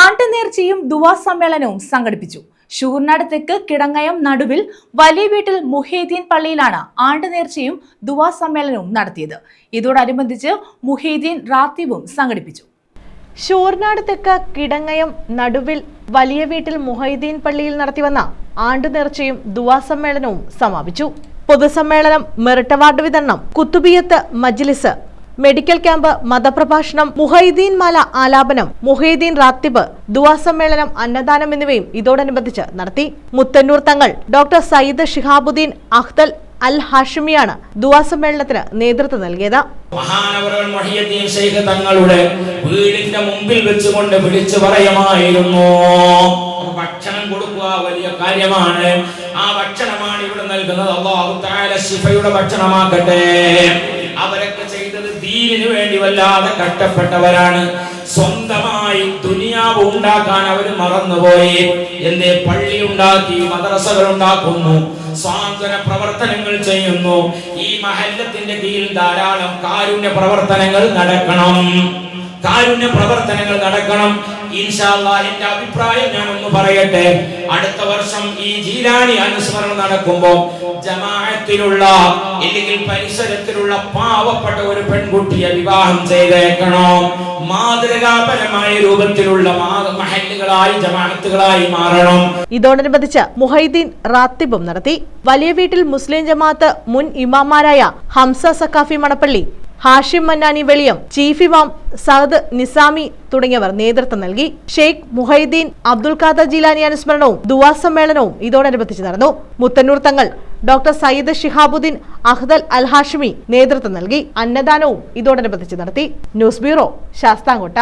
ആണ്ടുനേർച്ചയും ദുവാ സമ്മേളനവും സംഘടിപ്പിച്ചു. ഷൂർനാട് തെക്ക് കിടങ്ങയം നടുവിൽ വലിയ വീട്ടിൽ മുഹീദ്ദീൻ പള്ളിയിലാണ് ആണ്ടുനേർച്ചയും ദുവാ സമ്മേളനവും നടത്തിയത്. ഇതോടനുബന്ധിച്ച് മുഹീദ്ദീൻ റാത്തീവും സംഘടിപ്പിച്ചു. ഷൂർനാട് തെക്ക് കിടങ്ങയം നടുവിൽ വലിയ വീട്ടിൽ മുഹൈദ്ദീൻ പള്ളിയിൽ നടത്തിവന്ന ആണ്ടുനേർച്ചയും ദുവാ സമ്മേളനവും സമാപിച്ചു. പൊതുസമ്മേളനം മെറിട്ട് അവാർഡ് വിതരണം കുത്തുബിയത്ത് മജ്ലിസ് മെഡിക്കൽ ക്യാമ്പ് മതപ്രഭാഷണം മുഹൈദീൻ മാല ആലാപനം മുഹൈദീൻ റാത്തിബ് സമ്മേളനം അന്നദാനം എന്നിവയും ഇതോടനുബന്ധിച്ച് നടത്തി. മുത്തന്നൂർ തങ്ങൾ ഡോക്ടർ സയ്യിദ് ഷിഹാബുദ്ദീൻ അഖ്തൽ അൽ ഹാഷിമിയാണ് സമ്മേളനത്തിന് നേതൃത്വം നൽകിയത്. തങ്ങളുടെ വീടിന്റെ മുമ്പിൽ വെച്ചുകൊണ്ട് വിളിച്ചു പറയുമായിരുന്നു. ഭക്ഷണം കൊടുക്കുക വലിയ കാര്യമാണ്. ആ ഭക്ഷണമാണ് ഇവിടെ നൽകുന്നത്. അള്ളാഹു താല ശിഫയുടെ ഭക്ഷണമാക്കട്ടെ. അവരൊക്കെ ദീനിനു വേണ്ടി വല്ലാതെ കഷ്ടപ്പെട്ടവരാണ്. സ്വന്തമായി ദുനിയാവ് ഉണ്ടാക്കാൻ അവർ മറന്നുപോയി. എന്തേ? പള്ളി ഉണ്ടാക്കി മദ്രസകൾ ഉണ്ടാക്കുന്നു സ്വാതന്ത്ര്യ പ്രവർത്തനങ്ങൾ ചെയ്യുന്നു. ഈ മഹല്ലത്തിന്റെ കീഴിൽ ധാരാളം കാരുണ്യ പ്രവർത്തനങ്ങൾ നടക്കണം. കാരുണ്യ പ്രവർത്തനങ്ങൾ നടക്കണം. എന്റെ അഭിപ്രായം ഞാൻ ഒന്ന് പറയട്ടെ. അടുത്ത വർഷം ഈ ജീലാനി അനുസ്മരണം നടക്കുമ്പോ ജമാഅത്തിലുള്ള അല്ലെങ്കിൽ പരിസരത്തിലുള്ള പാവപ്പെട്ട ഒരു പെൺകുട്ടിയെ വിവാഹം ചെയ്തേക്കണം. മാതൃകാപരമായ രൂപത്തിലുള്ള മഹല്ലുകളായി ജമാഅത്തുകളായി മാറണം. ഇതോടനുബന്ധിച്ച് മുഹൈദ്ദീൻ റാത്തിബും നടത്തി. വലിയ വീട്ടിൽ മുസ്ലിം ജമാഅത്ത് മുൻ ഇമാമാരായ ഹംസ സക്കാഫി മണപ്പള്ളി ഹാഷിം മന്നാനി വെളിയം ചീഫ് ഇമാം സഹദ് നിസാമി തുടങ്ങിയവർ നേതൃത്വം നൽകി. ഷെയ്ഖ് മുഹൈദ്ദീൻ അബ്ദുൽ ഖാദർ ജീലാനി അനുസ്മരണവും ദുവാ സമ്മേളനവും ഇതോടനുബന്ധിച്ച് നടന്നു. മുത്തന്നൂർ തങ്ങൾ ഡോക്ടർ സയ്യിദ് ഷിഹാബുദ്ദീൻ അഹ്ദൽ അൽ ഹാഷിമി നേതൃത്വം നൽകി. അന്നദാനവും ഇതോടനുബന്ധിച്ച് നടത്തി. News bureau Sasthamkotta.